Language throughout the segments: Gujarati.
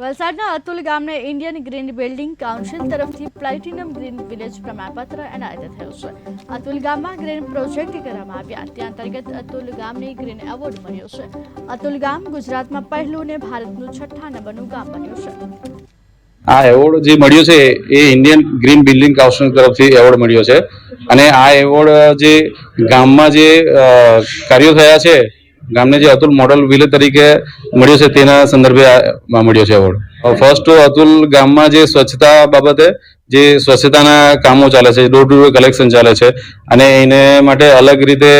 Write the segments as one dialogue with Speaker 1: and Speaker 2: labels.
Speaker 1: વલસાડના અતુલ ગામને ઇન્ડિયન ગ્રીન બિલ્ડિંગ કાઉન્સિલ તરફથી પ્લેટિનમ ગ્રીન વિલેજ પ્રમાણપત્ર એનાયત થયું છે. અતુલ ગામમાં ગ્રીન પ્રોજેક્ટ કરવામાં આવ્યા. તે અંતર્ગત અતુલ ગામને ગ્રીન એવોર્ડ મળ્યો છે. અતુલ ગામ ગુજરાતમાં પહેલું ને ભારતનું છઠ્ઠા નંબરનું ગામ બન્યું છે.
Speaker 2: આ એવોર્ડ જે મળ્યો છે, એ ઇન્ડિયન ગ્રીન બિલ્ડિંગ કાઉન્સિલ તરફથી એવોર્ડ મળ્યો છે. અને આ એવોર્ડ જે ગામમાં જે કાર્યો થયા છે ગામને જે અતુલ મોડલ વિલેજ તરીકે મળ્યો છે તેના સંદર્ભે મળ્યો છે એવોર્ડ. ફર્સ્ટ અતુલ ગામમાં જે સ્વચ્છતા બાબતે જે સ્વચ્છતાના કામો ચાલે છે ડોર ટુ ડોર કલેક્શન ચાલે છે, અને એને માટે અલગ રીતે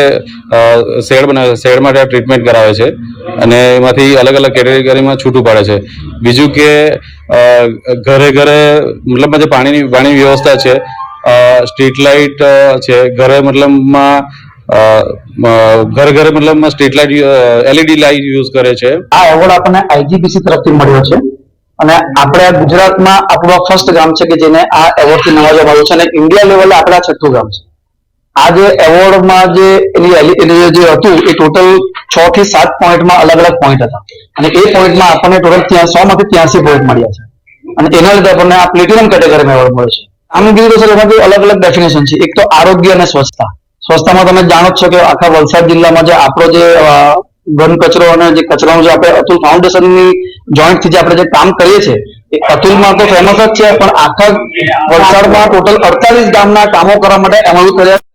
Speaker 2: શેડ બનાવે છે શેડ માટે ટ્રીટમેન્ટ કરાવે છે, અને એમાંથી અલગ અલગ કેટેગરીમાં છૂટું પાડે છે. બીજું કે ઘરે ઘરે મતલબ જે પાણીની પાણીની વ્યવસ્થા છે સ્ટ્રીટ લાઇટ છે, ઘરે મતલબમાં ઘરે ઘરે મતલબ street light LED light use કરે છે.
Speaker 3: આ એવોર્ડ આપણને આઈજીપીસી તરફથી મળ્યો છે. અને આપણે ગુજરાતમાં આપણું ફર્સ્ટ ગામ છે કે જેને આ એવોર્ડથી નવાજવામાં આવ્યું છે અને ઇન્ડિયા લેવલે આપણા છઠ્ઠું ગામ છે. આ જે એવોર્ડમાં જે એની જે હતું, એ ટોટલ છ થી સાત પોઈન્ટમાં અલગ અલગ પોઈન્ટ હતા. અને એ પોઈન્ટમાં આપણને ટોટલ સો માંથી ત્યાંસી પોઈન્ટ મળ્યા છે. અને એના લીધે આપણને આ પ્લેટિનમ કેટેગરીમાં એવોર્ડ મળ્યો છે. આમ કીધું તો સર એમાંથી અલગ અલગ ડેફિનેશન છે. એક તો આરોગ્ય અને સ્વચ્છતા. સ્વચ્છતામાં તમે જાણો છો કે આખા વલસાડ જિલ્લામાં જે આપણો જે ઘન કચરો અને જે કચરાનું જે આપણે અતુલ ફાઉન્ડેશનની જોઈન્ટથી જે આપણે જે કામ કરીએ છીએ, એ અતુલમાં તો ફેમસ જ છે, પણ આખા વલસાડમાં ટોટલ અડતાલીસ ગામના કામો કરવા માટે એમઓયુ કર્યા